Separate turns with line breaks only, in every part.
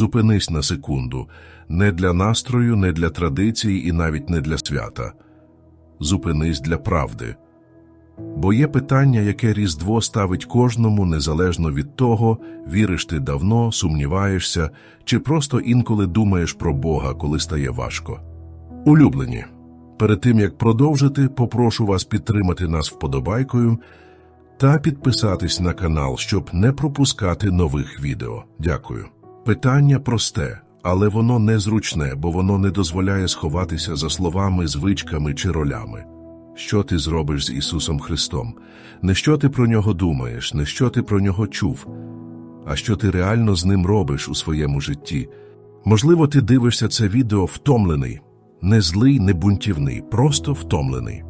Зупинись на секунду. Не для настрою, не для традиції і навіть не для свята. Зупинись для правди. Бо є питання, яке Різдво ставить кожному, незалежно від того, віриш ти давно, сумніваєшся, чи просто інколи думаєш про Бога, коли стає важко. Улюблені, перед тим як продовжити, попрошу вас підтримати нас вподобайкою та підписатись на канал, щоб не пропускати нових відео. Дякую. Питання просте, але воно незручне, бо воно не дозволяє сховатися за словами, звичками чи ролями. Що ти зробиш з Ісусом Христом? Не що ти про нього думаєш, не що ти про нього чув, а що ти реально з ним робиш у своєму житті. Можливо, ти дивишся це відео втомлений, не злий, не бунтівний, просто втомлений.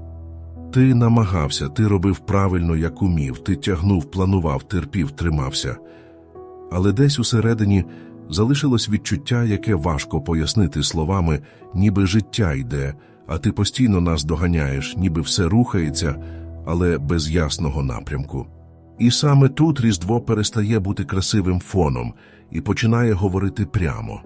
Ти намагався, ти робив правильно, як умів, ти тягнув, планував, терпів, тримався. Але десь усередині залишилось відчуття, яке важко пояснити словами, ніби життя йде, а ти постійно нас доганяєш, ніби все рухається, але без ясного напрямку. І саме тут Різдво перестає бути красивим фоном і починає говорити прямо.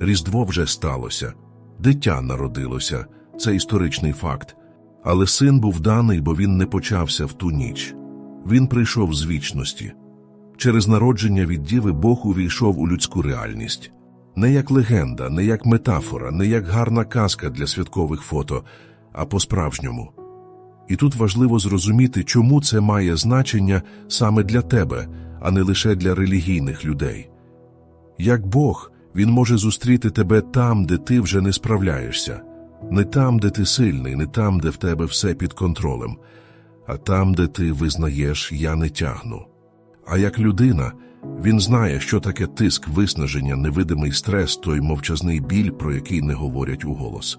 Різдво вже сталося, дитя народилося, це історичний факт. Але син був даний, бо він не почався в ту ніч. Він прийшов з вічності. Через народження від діви Бог увійшов у людську реальність. Не як легенда, не як метафора, не як гарна казка для святкових фото, а по-справжньому. І тут важливо зрозуміти, чому це має значення саме для тебе, а не лише для релігійних людей. Як Бог, Він може зустріти тебе там, де ти вже не справляєшся, не там, де ти сильний, не там, де в тебе все під контролем, а там, де ти визнаєш Я не тягну. А як людина, він знає, що таке тиск, виснаження, невидимий стрес, той мовчазний біль, про який не говорять у голос.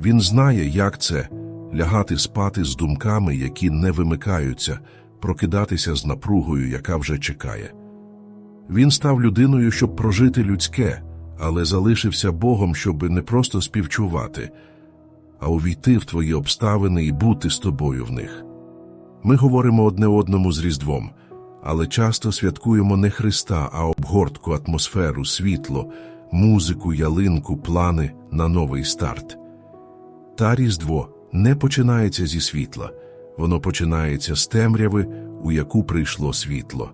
Він знає, як це лягати спати з думками, які не вимикаються, прокидатися з напругою, яка вже чекає. Він став людиною, щоб прожити людське, але залишився Богом, щоб не просто співчувати, а увійти в твої обставини і бути з тобою в них. Ми говоримо одне одному з Різдвом, але часто святкуємо не Христа, а обгортку, атмосферу, світло, музику, ялинку, плани на новий старт. Та Різдво не починається зі світла, воно починається з темряви, у яку прийшло світло.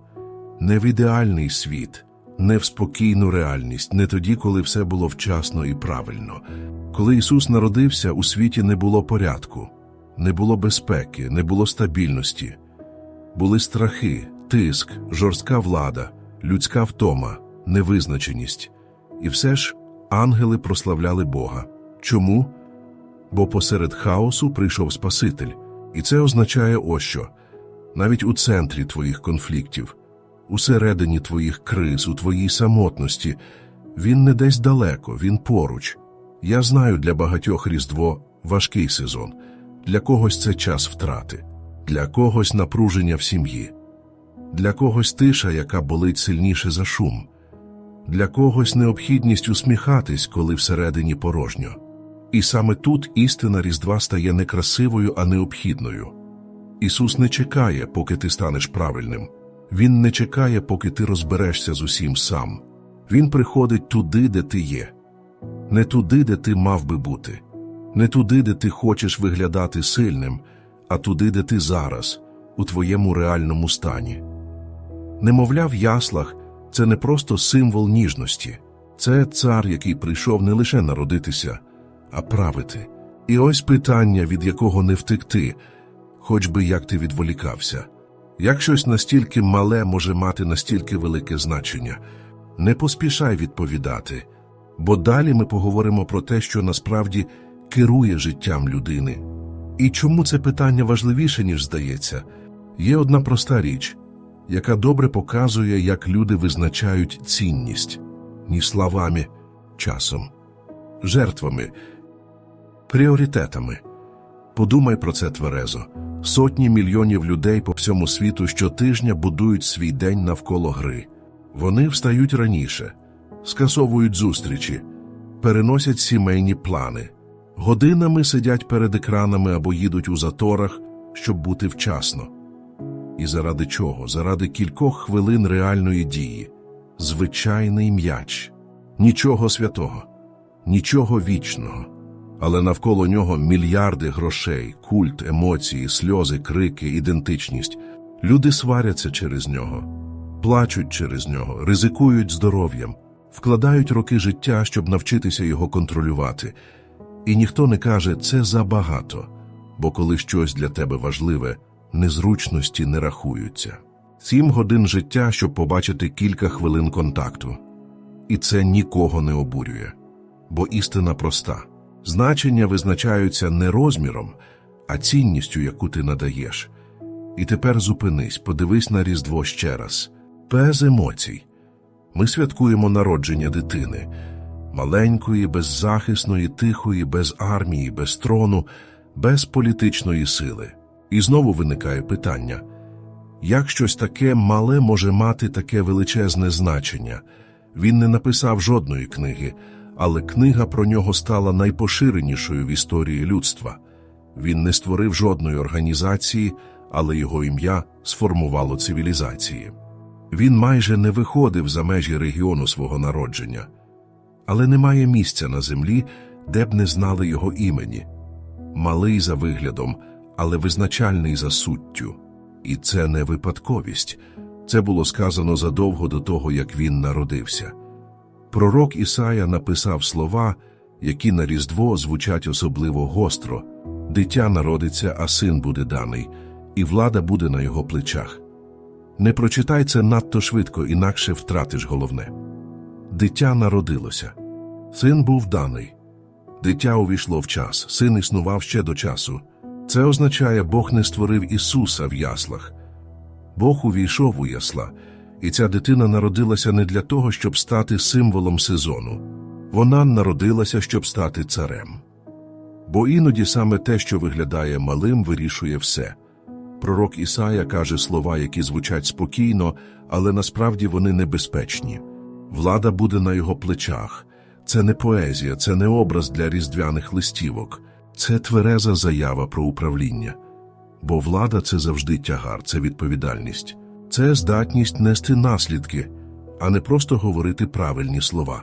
Не в ідеальний світ, не в спокійну реальність, не тоді, коли все було вчасно і правильно. Коли Ісус народився, у світі не було порядку, не було безпеки, не було стабільності. Були страхи, тиск, жорстка влада, людська втома, невизначеність. І все ж ангели прославляли Бога. Чому? Бо посеред хаосу прийшов Спаситель, і це означає ось що навіть у центрі твоїх конфліктів, усередині твоїх криз, у твоїй самотності, він не десь далеко, він поруч. Я знаю для багатьох Різдво важкий сезон, для когось це час втрати, для когось напруження в сім'ї, для когось тиша, яка болить сильніше за шум, для когось необхідність усміхатись, коли всередині порожньо. І саме тут істина Різдва стає не красивою, а необхідною. Ісус не чекає, поки ти станеш правильним. Він не чекає, поки ти розберешся з усім сам. Він приходить туди, де ти є, не туди, де ти мав би бути, не туди, де ти хочеш виглядати сильним, а туди, де ти зараз, у твоєму реальному стані. Немовля в яслах це не просто символ ніжності, це цар, який прийшов не лише народитися, а правити. І ось питання, від якого не втекти, хоч би як ти відволікався. Як щось настільки мале може мати настільки велике значення, не поспішай відповідати, бо далі ми поговоримо про те, що насправді керує життям людини. І чому це питання важливіше, ніж здається, є одна проста річ, яка добре показує, як люди визначають цінність ні словами, часом, жертвами, пріоритетами. Подумай про це тверезо. Сотні мільйонів людей по всьому світу щотижня будують свій день навколо гри. Вони встають раніше, скасовують зустрічі, переносять сімейні плани, годинами сидять перед екранами або їдуть у заторах, щоб бути вчасно. І заради чого? Заради кількох хвилин реальної дії, звичайний м'яч, нічого святого, нічого вічного. Але навколо нього мільярди грошей, культ, емоції, сльози, крики, ідентичність. Люди сваряться через нього, плачуть через нього, ризикують здоров'ям, вкладають роки життя, щоб навчитися його контролювати. І ніхто не каже «це забагато», бо коли щось для тебе важливе, незручності не рахуються. Сім годин життя, щоб побачити кілька хвилин контакту. І це нікого не обурює, бо істина проста. Значення визначаються не розміром, а цінністю, яку ти надаєш. І тепер зупинись, подивись на Різдво ще раз. Без емоцій. Ми святкуємо народження дитини. Маленької, беззахисної, тихої, без армії, без трону, без політичної сили. І знову виникає питання. Як щось таке мале може мати таке величезне значення? Він не написав жодної книги, але книга про нього стала найпоширенішою в історії людства. Він не створив жодної організації, але його ім'я сформувало цивілізації. Він майже не виходив за межі регіону свого народження, але немає місця на землі, де б не знали його імені. Малий за виглядом, але визначальний за суттю. І це не випадковість. Це було сказано задовго до того, як він народився. Пророк Ісая написав слова, які на Різдво звучать особливо гостро. Дитя народиться, а син буде даний, і влада буде на його плечах. Не прочитай це надто швидко, інакше втратиш головне. Дитя народилося. Син був даний. Дитя увійшло в час, син існував ще до часу. Це означає, Бог не створив Ісуса в яслах. Бог увійшов у ясла, і ця дитина народилася не для того, щоб стати символом сезону. Вона народилася, щоб стати царем. Бо іноді саме те, що виглядає малим, вирішує все. Пророк Ісая каже слова, які звучать спокійно, але насправді вони небезпечні. Влада буде на його плечах. Це не поезія, це не образ для різдвяних листівок, це твереза заява про управління. Бо влада це завжди тягар, це відповідальність, це здатність нести наслідки, а не просто говорити правильні слова.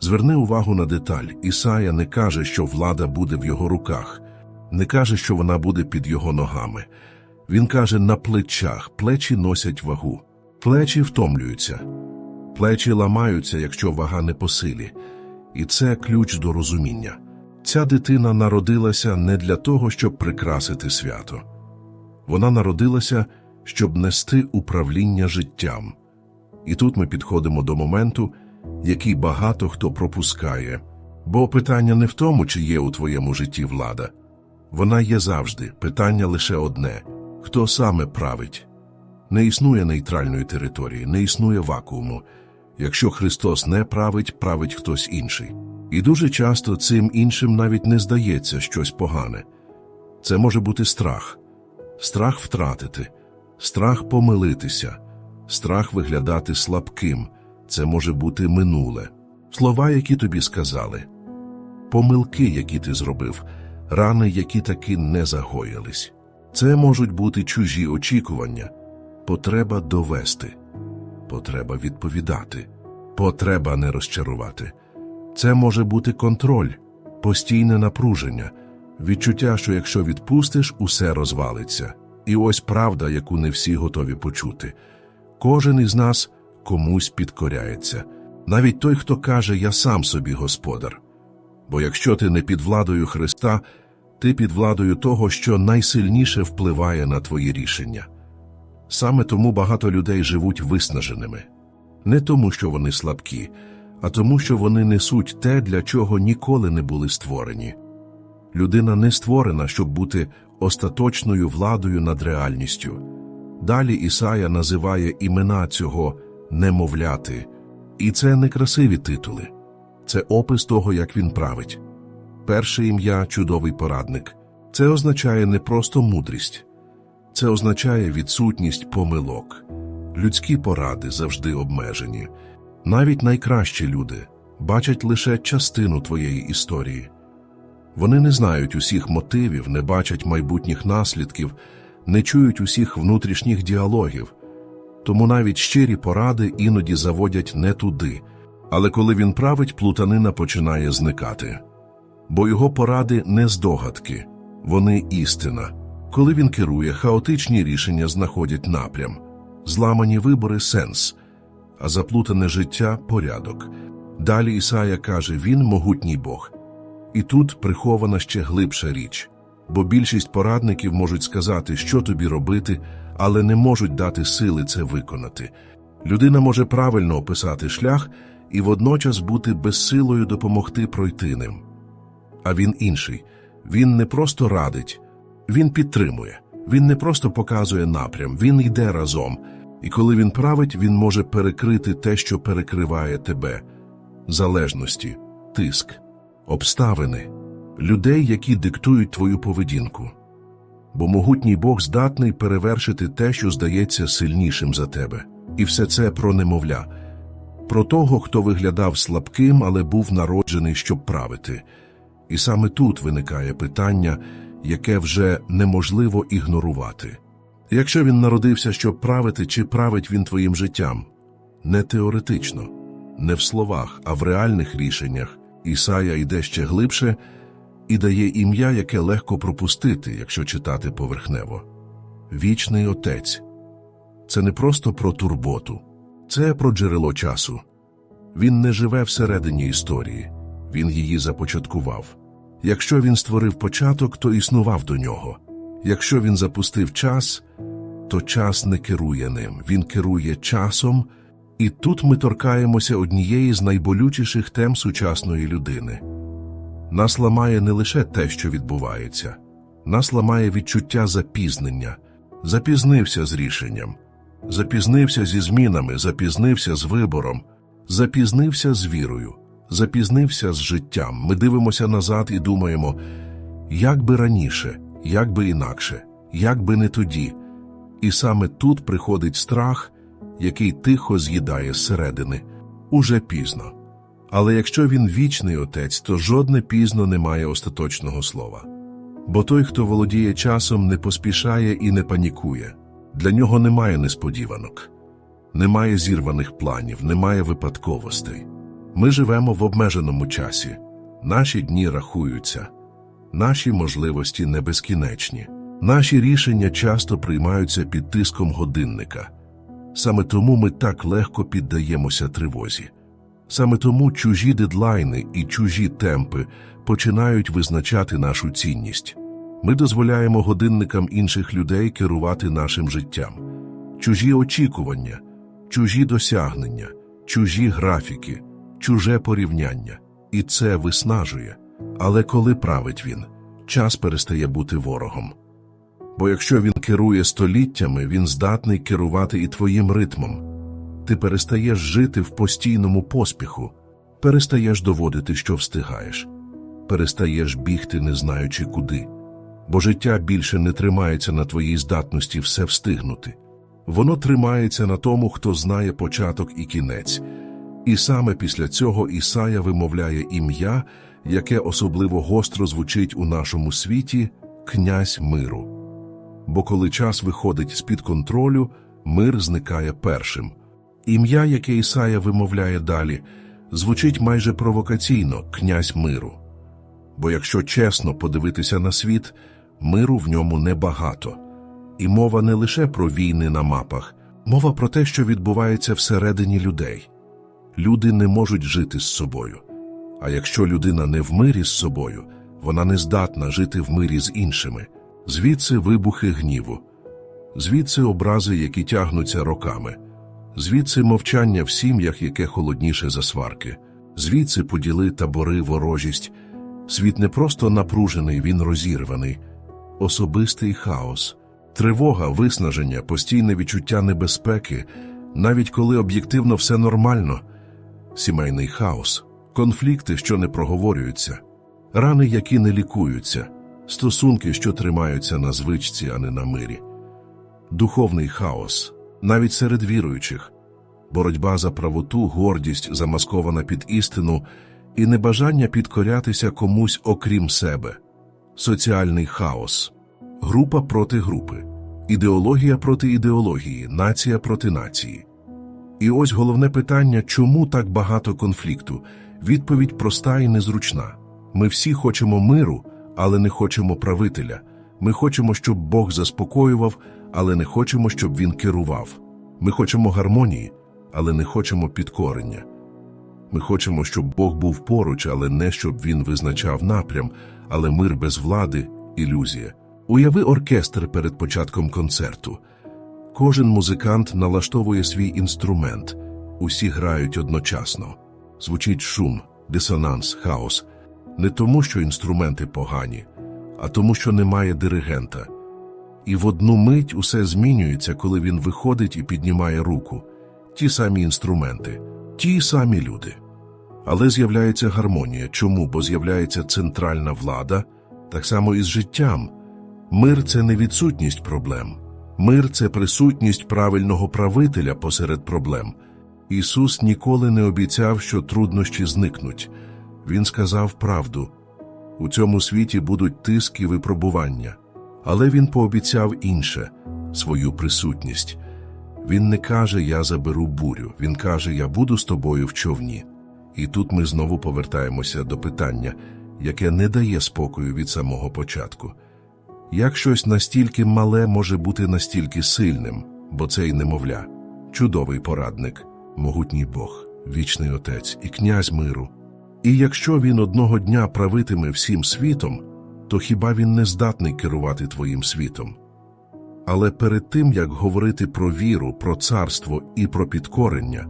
Зверни увагу на деталь: Ісая не каже, що влада буде в його руках, не каже, що вона буде під його ногами. Він каже на плечах, плечі носять вагу, плечі втомлюються, плечі ламаються, якщо вага не по. І це ключ до розуміння. Ця дитина народилася не для того, щоб прикрасити свято. Вона народилася, щоб нести управління життям. І тут ми підходимо до моменту, який багато хто пропускає. Бо питання не в тому, чи є у твоєму житті влада. Вона є завжди, питання лише одне хто саме править. Не існує нейтральної території, не існує вакууму. Якщо Христос не править, править хтось інший. І дуже часто цим іншим навіть не здається щось погане. Це може бути страх, страх втратити, страх помилитися, страх виглядати слабким. Це може бути минуле, слова, які тобі сказали, помилки, які ти зробив, рани, які таки не загоїлись. Це можуть бути чужі очікування, потреба довести, потреба відповідати, потреба не розчарувати. Це може бути контроль, постійне напруження, відчуття, що якщо відпустиш, усе розвалиться. І ось правда, яку не всі готові почути. Кожен із нас комусь підкоряється, навіть той, хто каже Я сам собі господар. Бо якщо ти не під владою Христа, ти під владою того, що найсильніше впливає на твої рішення. Саме тому багато людей живуть виснаженими, не тому, що вони слабкі, а тому, що вони несуть те, для чого ніколи не були створені. Людина не створена, щоб бути остаточною владою над реальністю. Далі Ісая називає імена цього немовляти, і це не красиві титули, це опис того, як він править. Перше ім'я чудовий порадник. Це означає не просто мудрість, це означає відсутність помилок. Людські поради завжди обмежені. Навіть найкращі люди бачать лише частину твоєї історії. Вони не знають усіх мотивів, не бачать майбутніх наслідків, не чують усіх внутрішніх діалогів. тому навіть щирі поради іноді заводять не туди. Але коли він править, плутанина починає зникати. Бо його поради не здогадки, вони істина. Коли він керує, хаотичні рішення знаходять напрям, зламані вибори сенс, а заплутане життя порядок. Далі Ісая каже: Він могутній Бог. І тут прихована ще глибша річ, бо більшість порадників можуть сказати, що тобі робити, але не можуть дати сили це виконати. Людина може правильно описати шлях і водночас бути безсилою допомогти пройти ним. А він інший. Він не просто радить, він підтримує. Він не просто показує напрям, він йде разом. І коли він править, він може перекрити те, що перекриває тебе залежності, тиск, обставини, людей, які диктують твою поведінку. Бо могутній Бог здатний перевершити те, що здається сильнішим за тебе. І все це про немовля, про того, хто виглядав слабким, але був народжений, щоб правити. І саме тут виникає питання, яке вже неможливо ігнорувати. Якщо він народився, щоб правити, чи править він твоїм життям? Не теоретично, не в словах, а в реальних рішеннях. Ісая йде ще глибше і дає ім'я, яке легко пропустити, якщо читати поверхнево. Вічний Отець. Це не просто про турботу, це про джерело часу. Він не живе всередині історії, він її започаткував. Якщо він створив початок, то існував до нього. Якщо він запустив час, то час не керує ним, він керує часом, і тут ми торкаємося однієї з найболючіших тем сучасної людини. Нас ламає не лише те, що відбувається, нас ламає відчуття запізнення, запізнився з рішенням, запізнився зі змінами, запізнився з вибором, запізнився з вірою, запізнився з життям. Ми дивимося назад і думаємо, як би раніше, як би інакше, як би не тоді. І саме тут приходить страх, який тихо з'їдає зсередини. Уже пізно. Але якщо він вічний отець, то жодне пізно не має остаточного слова. Бо той, хто володіє часом, не поспішає і не панікує. Для нього немає несподіванок, немає зірваних планів, немає випадковостей. Ми живемо в обмеженому часі, наші дні рахуються, наші можливості не безкінечні, наші рішення часто приймаються під тиском годинника. Саме тому ми так легко піддаємося тривозі. Саме тому чужі дедлайни і чужі темпи починають визначати нашу цінність. Ми дозволяємо годинникам інших людей керувати нашим життям, чужі очікування, чужі досягнення, чужі графіки, чуже порівняння. І це виснажує. Але коли править він, час перестає бути ворогом. Бо якщо він керує століттями, він здатний керувати і твоїм ритмом. Ти перестаєш жити в постійному поспіху, перестаєш доводити, що встигаєш, перестаєш бігти, не знаючи куди, бо життя більше не тримається на твоїй здатності все встигнути. Воно тримається на тому, хто знає початок і кінець. І саме після цього Ісая вимовляє ім'я, яке особливо гостро звучить у нашому світі князь миру. Бо коли час виходить з-під контролю, мир зникає першим. Ім'я, яке Ісая вимовляє далі, звучить майже провокаційно князь миру. Бо якщо чесно подивитися на світ, миру в ньому небагато. І мова не лише про війни на мапах, мова про те, що відбувається всередині людей. Люди не можуть жити з собою. А якщо людина не в мирі з собою, вона не здатна жити в мирі з іншими. Звідси вибухи гніву, звідси образи, які тягнуться роками, звідси мовчання в сім'ях, яке холодніше за сварки, звідси поділи табори, ворожість. Світ не просто напружений, він розірваний, особистий хаос, тривога, виснаження, постійне відчуття небезпеки, навіть коли об'єктивно все нормально, сімейний хаос, конфлікти, що не проговорюються, рани, які не лікуються, стосунки, що тримаються на звичці, а не на мирі, духовний хаос, навіть серед віруючих, боротьба за правоту, гордість, замаскована під істину і небажання підкорятися комусь окрім себе, соціальний хаос, група проти групи, Ідеологія проти ідеології, нація проти нації. І ось головне питання, чому так багато конфлікту? Відповідь проста і незручна. Ми всі хочемо миру, але не хочемо правителя. Ми хочемо, щоб Бог заспокоював, але не хочемо, щоб він керував. Ми хочемо гармонії, але не хочемо підкорення. Ми хочемо, щоб Бог був поруч, але не щоб він визначав напрям, але мир без влади ілюзія. Уяви оркестр перед початком концерту. Кожен музикант налаштовує свій інструмент, усі грають одночасно. Звучить шум, дисонанс, хаос. Не тому, що інструменти погані, а тому, що немає диригента. І в одну мить усе змінюється, коли він виходить і піднімає руку. Ті самі інструменти, ті самі люди. Але з'являється гармонія. Чому? Бо з'являється центральна влада, так само і з життям. Мир це не відсутність проблем. Мир це присутність правильного правителя посеред проблем. Ісус ніколи не обіцяв, що труднощі зникнуть. Він сказав правду. У цьому світі будуть тиск і випробування. Але він пообіцяв інше свою присутність. Він не каже Я заберу бурю, він каже Я буду з тобою в човні. І тут ми знову повертаємося до питання, яке не дає спокою від самого початку. Як щось настільки мале може бути настільки сильним, бо це й немовля, чудовий порадник, могутній Бог, вічний Отець і князь миру. І якщо він одного дня правитиме всім світом, то хіба він не здатний керувати твоїм світом? Але перед тим, як говорити про віру, про царство і про підкорення,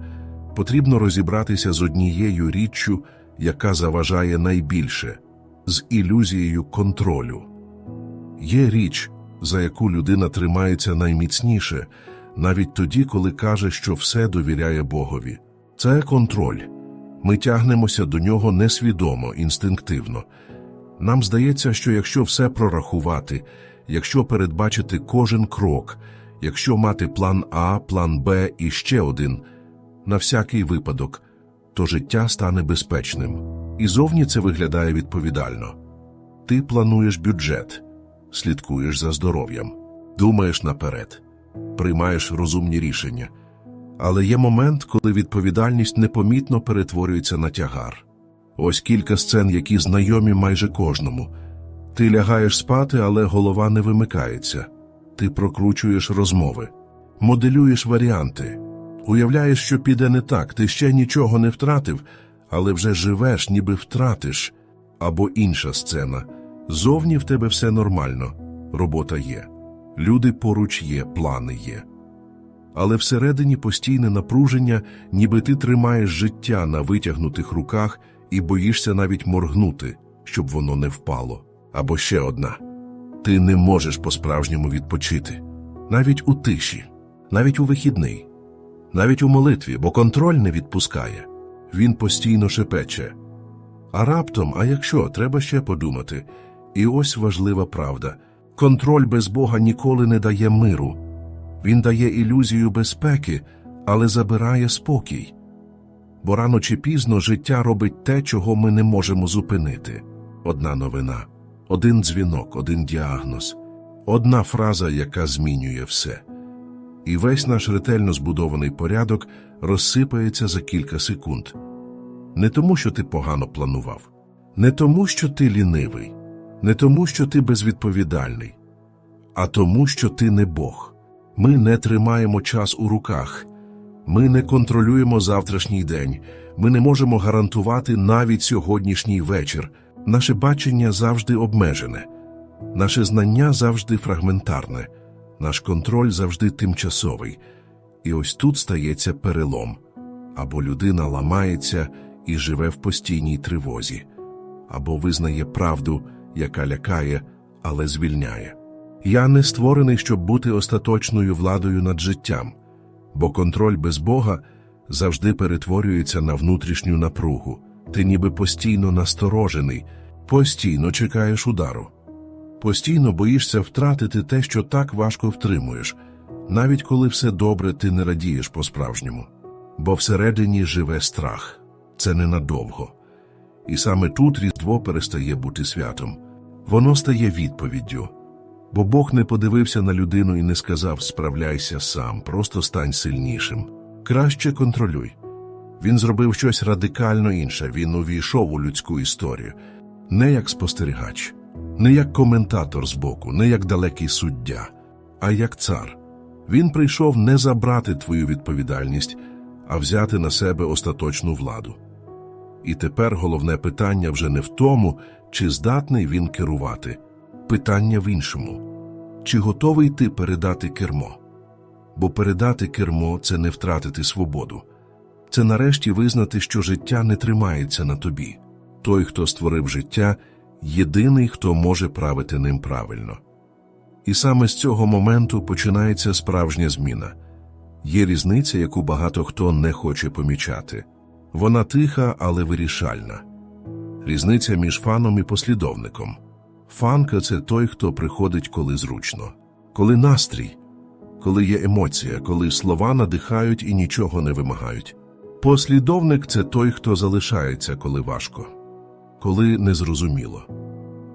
потрібно розібратися з однією річчю, яка заважає найбільше з ілюзією контролю. Є річ, за яку людина тримається найміцніше, навіть тоді, коли каже, що все довіряє Богові. Це контроль. Ми тягнемося до нього несвідомо, інстинктивно. Нам здається, що якщо все прорахувати, якщо передбачити кожен крок, якщо мати план А, план Б і ще один, на всякий випадок, то життя стане безпечним. І зовні це виглядає відповідально. Ти плануєш бюджет, слідкуєш за здоров'ям, думаєш наперед, приймаєш розумні рішення. Але є момент, коли відповідальність непомітно перетворюється на тягар. Ось кілька сцен, які знайомі майже кожному. Ти лягаєш спати, але голова не вимикається. Ти прокручуєш розмови, моделюєш варіанти, уявляєш, що піде не так, ти ще нічого не втратив, але вже живеш, ніби втратиш. Або інша сцена. Зовні в тебе все нормально, робота є, люди поруч є, плани є. Але всередині постійне напруження, ніби ти тримаєш життя на витягнутих руках і боїшся навіть моргнути, щоб воно не впало. Або ще одна. Ти не можеш по-справжньому відпочити. Навіть у тиші, навіть у вихідний, навіть у молитві, бо контроль не відпускає. Він постійно шепече. А раптом, а якщо, треба ще подумати. І ось важлива правда. Контроль без Бога ніколи не дає миру. Він дає ілюзію безпеки, але забирає спокій. Бо рано чи пізно життя робить те, чого ми не можемо зупинити. Одна новина, один дзвінок, один діагноз, одна фраза, яка змінює все. І весь наш ретельно збудований порядок розсипається за кілька секунд. Не тому, що ти погано планував, не тому, що ти лінивий, не тому, що ти безвідповідальний, а тому, що ти не Бог. Ми не тримаємо час у руках, ми не контролюємо завтрашній день, ми не можемо гарантувати навіть сьогоднішній вечір. Наше бачення завжди обмежене, наше знання завжди фрагментарне, наш контроль завжди тимчасовий. І ось тут стається перелом або людина ламається і живе в постійній тривозі, або визнає правду, яка лякає, але звільняє. Я не створений, щоб бути остаточною владою над життям, бо контроль без Бога завжди перетворюється на внутрішню напругу. Ти ніби постійно насторожений, постійно чекаєш удару, постійно боїшся втратити те, що так важко втримуєш, навіть коли все добре, ти не радієш по-справжньому, бо всередині живе страх, це ненадовго. І саме тут Різдво перестає бути святом, воно стає відповіддю. Бо Бог не подивився на людину і не сказав справляйся сам, просто стань сильнішим. Краще контролюй. Він зробив щось радикально інше, він увійшов у людську історію. Не як спостерігач, не як коментатор збоку, не як далекий суддя, а як цар. Він прийшов не забрати твою відповідальність, а взяти на себе остаточну владу. І тепер головне питання вже не в тому, чи здатний він керувати. Питання в іншому. Чи готовий ти передати кермо? Бо передати кермо це не втратити свободу. Це нарешті визнати, що життя не тримається на тобі. Той, хто створив життя, єдиний, хто може правити ним правильно. І саме з цього моменту починається справжня зміна. Є різниця, яку багато хто не хоче помічати. Вона тиха, але вирішальна. Різниця між фаном і послідовником. Фанка це той, хто приходить, коли зручно, коли настрій, коли є емоція, коли слова надихають і нічого не вимагають. Послідовник це той, хто залишається, коли важко, коли незрозуміло,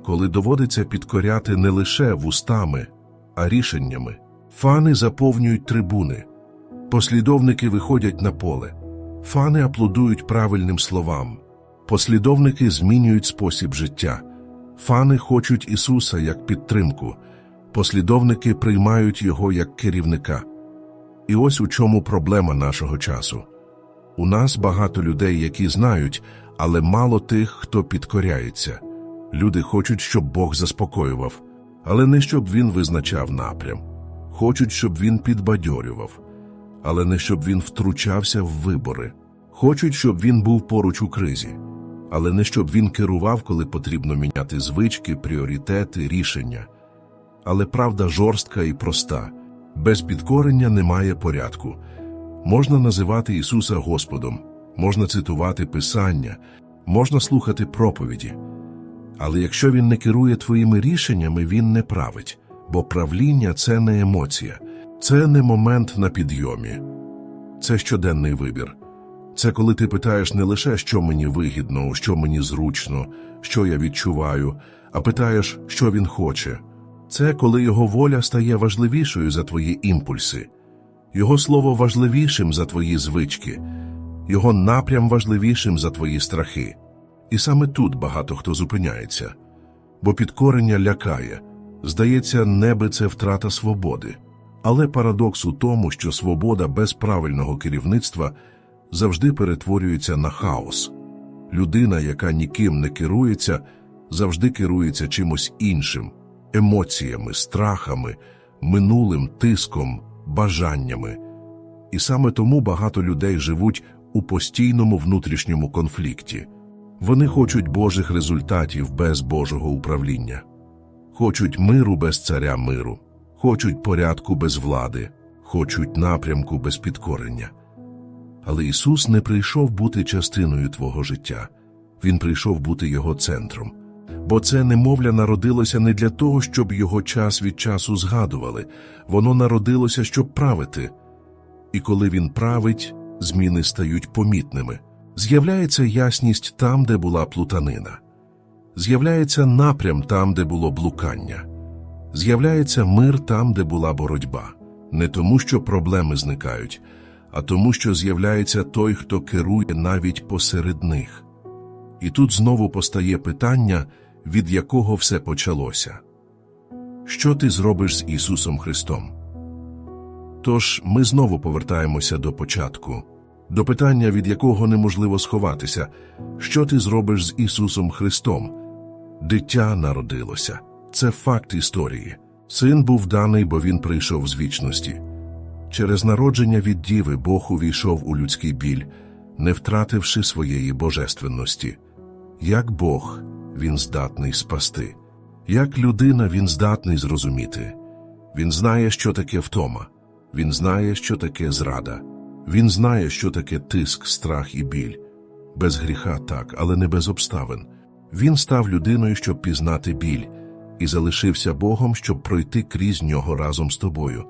коли доводиться підкоряти не лише вустами, а рішеннями. Фани заповнюють трибуни, послідовники виходять на поле, фани аплодують правильним словам, послідовники змінюють спосіб життя, фани хочуть Ісуса як підтримку, послідовники приймають Його як керівника. І ось у чому проблема нашого часу. У нас багато людей, які знають, але мало тих, хто підкоряється. Люди хочуть, щоб Бог заспокоював, але не щоб він визначав напрям. Хочуть, щоб він підбадьорював, але не щоб він втручався в вибори. Хочуть, щоб він був поруч у кризі, але не щоб він керував, коли потрібно міняти звички, пріоритети, рішення. Але правда жорстка і проста без підкорення немає порядку. Можна називати Ісуса Господом, можна цитувати Писання, можна слухати проповіді. Але якщо Він не керує твоїми рішеннями, Він не править, бо правління це не емоція, це не момент на підйомі, це щоденний вибір. Це коли ти питаєш не лише, що мені вигідно, що мені зручно, що я відчуваю, а питаєш, що він хоче. Це коли його воля стає важливішою за твої імпульси. Його слово важливішим за твої звички, його напрям важливішим за твої страхи. І саме тут багато хто зупиняється, бо підкорення лякає. Здається, неби це втрата свободи. Але парадокс у тому, що свобода без правильного керівництва завжди перетворюється на хаос. Людина, яка ніким не керується, завжди керується чимось іншим емоціями, страхами, минулим тиском бажаннями. І саме тому багато людей живуть у постійному внутрішньому конфлікті. Вони хочуть Божих результатів без Божого управління, хочуть миру без царя миру, хочуть порядку без влади, хочуть напрямку без підкорення. Але Ісус не прийшов бути частиною твого життя, Він прийшов бути його центром. Бо це немовля народилося не для того, щоб його час від часу згадували, воно народилося, щоб правити. І коли він править, зміни стають помітними. З'являється ясність там, де була плутанина. З'являється напрям там, де було блукання. З'являється мир там, де була боротьба. Не тому, що проблеми зникають, а тому, що з'являється той, хто керує навіть посеред них. І тут знову постає питання, від якого все почалося. Що ти зробиш з Ісусом Христом? Тож ми знову повертаємося до початку, до питання, від якого неможливо сховатися. Що ти зробиш з Ісусом Христом? Дитя народилося. Це факт історії. Син був даний, бо він прийшов з вічності. Через народження від діви Бог увійшов у людський біль, не втративши своєї божественності. Як Бог, він здатний спасти. Як людина він здатний зрозуміти. Він знає, що таке втома. Він знає, що таке зрада. Він знає, що таке тиск, страх і біль. Без гріха так, але не без обставин. Він став людиною, щоб пізнати біль, і залишився Богом, щоб пройти крізь нього разом з тобою.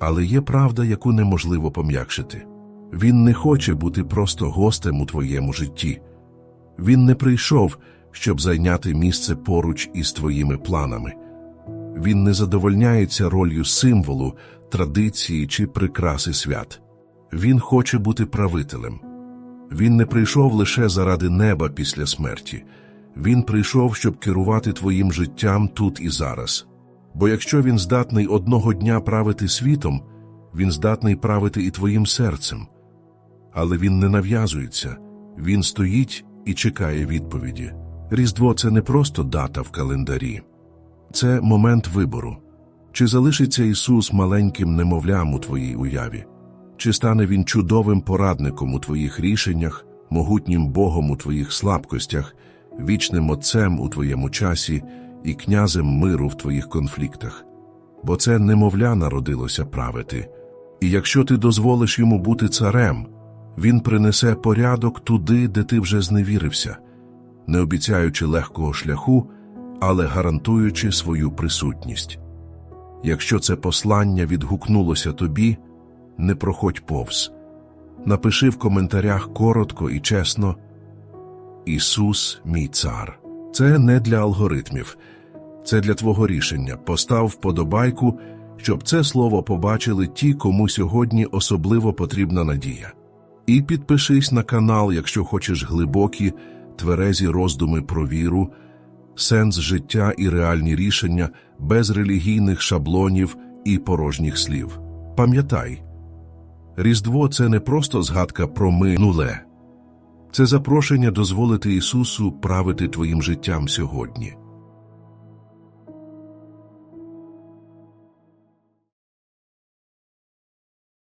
Але є правда, яку неможливо пом'якшити. Він не хоче бути просто гостем у твоєму житті. Він не прийшов, щоб зайняти місце поруч із твоїми планами. Він не задовольняється ролью символу, традиції чи прикраси свят. Він хоче бути правителем. Він не прийшов лише заради неба після смерті. Він прийшов, щоб керувати твоїм життям тут і зараз. Бо якщо він здатний одного дня правити світом, він здатний правити і твоїм серцем. Але він не нав'язується, він стоїть і чекає відповіді. Різдво це не просто дата в календарі, це момент вибору. Чи залишиться Ісус маленьким немовлям у твоїй уяві? Чи стане Він чудовим порадником у твоїх рішеннях, могутнім Богом у твоїх слабкостях, вічним Отцем у твоєму часі і князем миру в твоїх конфліктах? Бо це немовля народилося правити. І якщо ти дозволиш йому бути царем, він принесе порядок туди, де ти вже зневірився, не обіцяючи легкого шляху, але гарантуючи свою присутність. Якщо це послання відгукнулося тобі, не проходь повз. Напиши в коментарях коротко і чесно Ісус, мій цар. Це не для алгоритмів, це для твого рішення. Постав вподобайку, щоб це слово побачили ті, кому сьогодні особливо потрібна надія. І підпишись на канал, якщо хочеш глибокі, тверезі роздуми про віру, сенс життя і реальні рішення без релігійних шаблонів і порожніх слів. Пам'ятай, Різдво це не просто згадка про минуле, це запрошення дозволити Ісусу правити твоїм життям сьогодні.